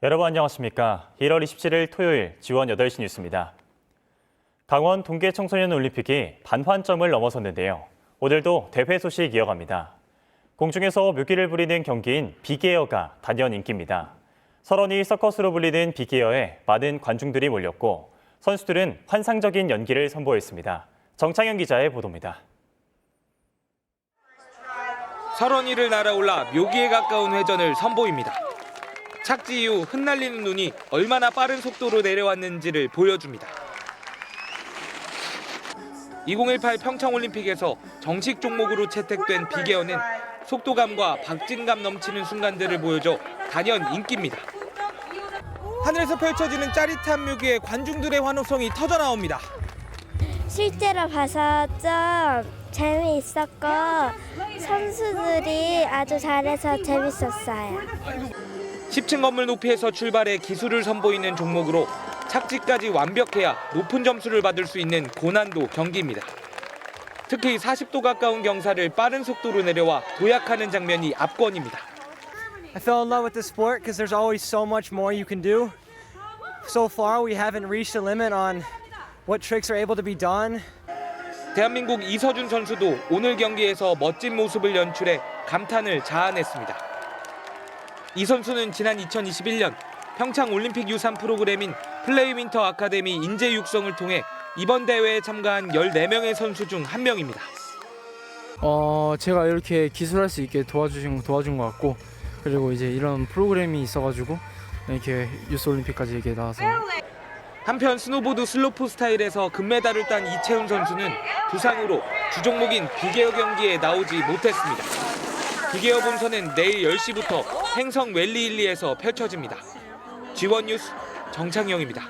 여러분 안녕하십니까? 1월 27일 토요일 지원 8시 뉴스입니다. 강원 동계 청소년 올림픽이 반환점을 넘어섰는데요. 오늘도 대회 소식 이어갑니다. 공중에서 묘기를 부리는 경기인 비계어가 단연 인기입니다. 설원이 서커스로 불리는 비계어에 많은 관중들이 몰렸고 선수들은 환상적인 연기를 선보였습니다. 정창현 기자의 보도입니다. 설원이를 날아올라 묘기에 가까운 회전을 선보입니다. 착지 이후 흩날리는 눈이 얼마나 빠른 속도로 내려왔는지를 보여줍니다. 2018 평창올림픽에서 정식 종목으로 채택된 비계어는 속도감과 박진감 넘치는 순간들을 보여줘 단연 인기입니다. 하늘에서 펼쳐지는 짜릿한 묘기에 관중들의 환호성이 터져나옵니다. 실제로 봐서 좀 재미있었고 선수들이 아주 잘해서 재밌었어요. 10층 건물 높이에서 출발해 기술을 선보이는 종목으로 착지까지 완벽해야 높은 점수를 받을 수 있는 고난도 경기입니다. 특히 40도 가까운 경사를 빠른 속도로 내려와 도약하는 장면이 압권입니다. I fell in love with the sport because there's always so much more you can do. So far, we haven't reached the limit on what tricks are able to be done. 대한민국 이서준 선수도 오늘 경기에서 멋진 모습을 연출해 감탄을 자아냈습니다. 이 선수는 지난 2021년 평창 올림픽 유산 프로그램인 플레이 윈터 아카데미 인재 육성을 통해 이번 대회에 참가한 14명의 선수 중 한 명입니다. 어 제가 이렇게 기술할 수 있게 도와주신 도와준 것 같고 그리고 이제 이런 프로그램이 있어가지고 이렇게 유스 올림픽까지 이렇게 나와서 한편 스노보드 슬로프 스타일에서 금메달을 딴 이채훈 선수는 부상으로 주종목인 비계어 경기에 나오지 못했습니다. 비계어 본선은 내일 10시부터 행성 웰리 일리에서 펼쳐집니다. G1 뉴스 정창영입니다.